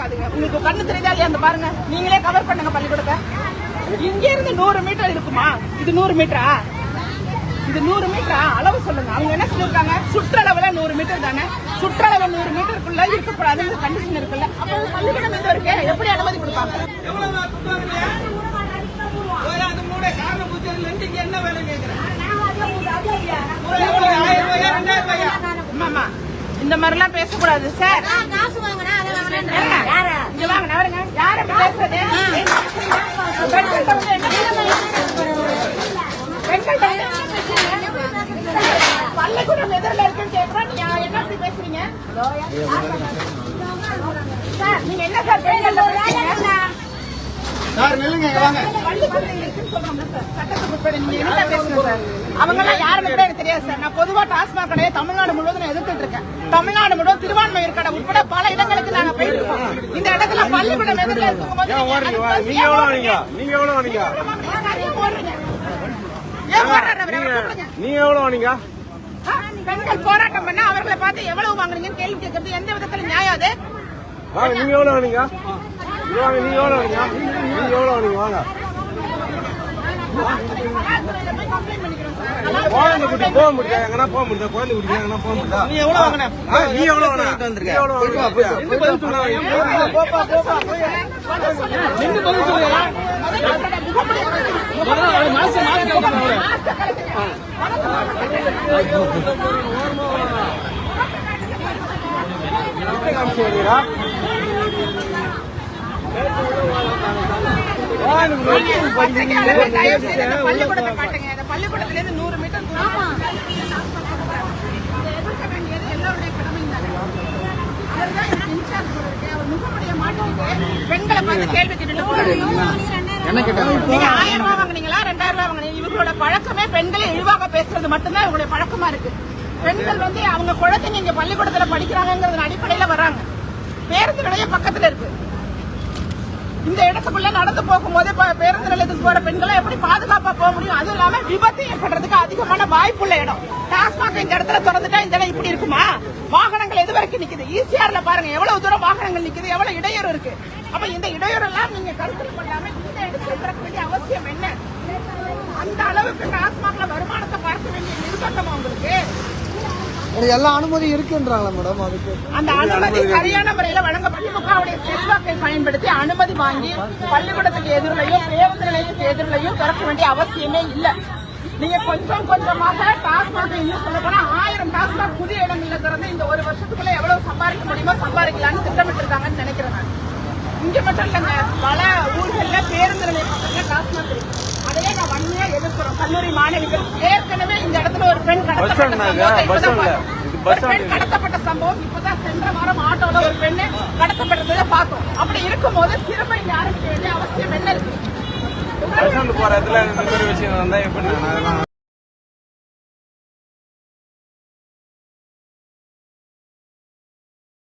இருக்காதுங்க உங்களுக்கு கண்ணு தெரியுதா இல்லையா அந்த பாருங்க. நீங்களே கவர் பண்ணுங்க பள்ளிக்கூடத்தை. இங்க இருந்து நூறு மீட்டர் இருக்குமா? இது நூறு மீட்டரா இது நூறு மீட்டரா அளவு சொல்லுங்க. அவங்க என்ன சொல்லிருக்காங்க சுற்றளவுல நூறு மீட்டர் தானே? சுற்றளவு நூறு மீட்டருக்குள்ள இருக்கக்கூடாதுங்கிற கண்டிஷன் இருக்குல்ல. அப்ப பள்ளிக்கூடம் எந்த இருக்கு? எப்படி அனுமதி கொடுப்பாங்க? என்ன வேலை கேட்கிறேன் இந்த மாதிரிலாம் பேசக்கூடாது சார். காசு வாங்கினா இங்க வாங்க நவருங்க யார் அப்படி பேசுறது? வந்து என்ன? பள்ளிக்கூடம் எதிரில் இருக்குன்னு கேக்குறோம் நீங்க என்ன பேசுறீங்க? சார் நீங்க என்ன சார் பேசுறீங்க? சார் நில்லுங்க வாங்க. பள்ளிக்கூடம் இருக்குன்னு சொல்றோம்ல சார். சட்டத்துக்கு உட்பட நீங்க என்ன பேசுறீங்க சார்? அவங்கெல்லாம் யாருன்னு கூட எனக்கு தெரியாது சார். நான் பொதுவா டாஸ்மாக் கடையை தமிழ்நாடு முழுவதும் எதிர்த்துட்டு இருக்கேன். தமிழ்நாடு முழுவதும் திருவான்மையூர் கடை உட்பட பல இடங்களுக்கு நாங்க போயிட்டு இருக்கோம் இந்த இடத்துல பள்ளிக்கூடம் எதிரில் இருக்கும்போது நீங்க எவ்வளவு வாங்க? நீங்க எவ்வளவு கூப்பிடுங்க. நீங்க எவ்வளவு வாங்க? ஆ, பெண்கள் போராட்டம் பண்ணா அவர்களை பார்த்து எவ்வளவு வாங்குறீங்கன்னு கேள்வி கேட்கறது எந்த விதத்துல நியாயம் வாங்க நீங்க எவ்வளவு வாங்க? நீங்க? எவ்வளவு வாங்க நீங்க எவ்வளவு வாங்க? வாங்க? போக முடியாது. எங்கன்னா போக முடியாது. குழந்தை எங்கன்னா போக முடியாது. நீ எவ்வளவு வாங்கின? நீ எவ்வளவு நீ எவ்வளவு பதில் சொல்லுங்க பதில் காமிச்சு வரீங்களா பள்ளிக்கூடத்தை காட்டுங்க. இந்த பள்ளிக்கூடத்திலிருந்து நூறு மீட்டர் தூரம் வேண்டியது எல்லோருடைய கடமையும் தானே. அவர்தான் எனக்கு இன்சார்ஜ் இருக்கு. அவர் முகமுடிய மாட்டிக்கிட்டு பெண்களை பார்த்து கேள்வி கேட்டுட்டு போறாரு. நீங்க ஆயிரம் ரூபாய் வாங்குனீங்களா ரெண்டாயிரம் ரூபாய் வாங்கினீங்க இவங்களோட பழக்கமே பெண்களை இழிவாக பேசுறது மட்டும்தான் இவங்களுடைய பழக்கமா இருக்கு பெண்கள் வந்து அவங்க குழந்தைங்க இங்க பள்ளிக்கூடத்துல படிக்கிறாங்கிறது அடிப்படையில வராங்க பேருந்து நிலையம் பக்கத்துல இருக்கு இந்த இடத்துக்குள்ள நடந்து போகும்போது பேருந்து நிலையத்துக்கு போற பெண்களை எப்படி பாதுகாப்பா போக முடியும்? அதுவும் இல்லாம விபத்து ஏற்படுறதுக்கு அதிகமான வாய்ப்புள்ள இடம். டாஸ்மாக் இந்த இடத்துல திறந்துட்டா இந்த இடம் இப்படி இருக்குமா? வாகனங்கள் எது வரைக்கும் நிக்குது? ஈசிஆர்ல பாருங்க எவ்வளவு தூரம் வாகனங்கள் நிக்குது? எவ்வளவு இடையூறு இருக்கு? அப்ப இந்த இடையூறு எல்லாம் நீங்க கருத்தில் கொள்ளாம இந்த இடத்துல திறக்க வேண்டிய அவசியம் என்ன? அந்த அளவுக்கு டாஸ்மாக்ல வருமானத்தை பார்க்க வேண்டிய நிர்பந்தமா உங்களுக்கு எல்லா அனுமதி இருக்குன்றாங்களா மேடம் அதுக்கு. அந்த அனுமதி சரியான முறையில வழங்க திமுகவுடைய செல்வாக்கை பயன்படுத்தி அனுமதி வாங்கி பள்ளிக்கூடத்துக்கு எதிரிலையும் பேருந்து நிலையத்துக்கு எதிரிலையும் திறக்க வேண்டிய அவசியமே இல்ல. நீங்க கொஞ்சம் கொஞ்சமாக டாஸ்மாக் இன்னும் சொல்ல போனா ஆயிரம் டாஸ்மாக் புதிய இடங்கள்ல திறந்து இந்த ஒரு வருஷத்துக்குள்ள எவ்வளவு சம்பாதிக்க முடியுமோ சம்பாதிக்கலாம்னு திட்டமிட்டு இருக்காங்கன்னு நினைக்கிறேன் நான். இங்க மட்டும் இல்லைங்க பல ஊர்கள்ல பேருந்து நிலையம் பக்கத்துல டாஸ்மாக் இருக்கு. அதையே நான் வன்மையா எதிர்க்கிறோம். கல்லூரி மாணவிகள் ஏற்கனவே இந்த இடத்துல ஸ்டாண்ட்னாங்க, பஸ் இப்பதான் ஸ்டாண்ட்ல. பார்த்தோம். இது பஸ் ஒரு பெண் ஸ்டாண்ட் கடத்தப்பட்ட சம்பவம் இப்பதான் சென்ற வாரம் ஆட்டோல ஒரு பெண்ணு கடத்தப்பட்டதை பார்த்தோம் அப்படி இருக்கும்போது திரும்ப இங்க ஆரம்பிக்க வேண்டிய அவசியம் என்ன இருக்கு பஸ் ஸ்டாண்ட் போற இடத்துல இந்த மாதிரி விஷயம் வந்தா எப்படி நான் அதெல்லாம்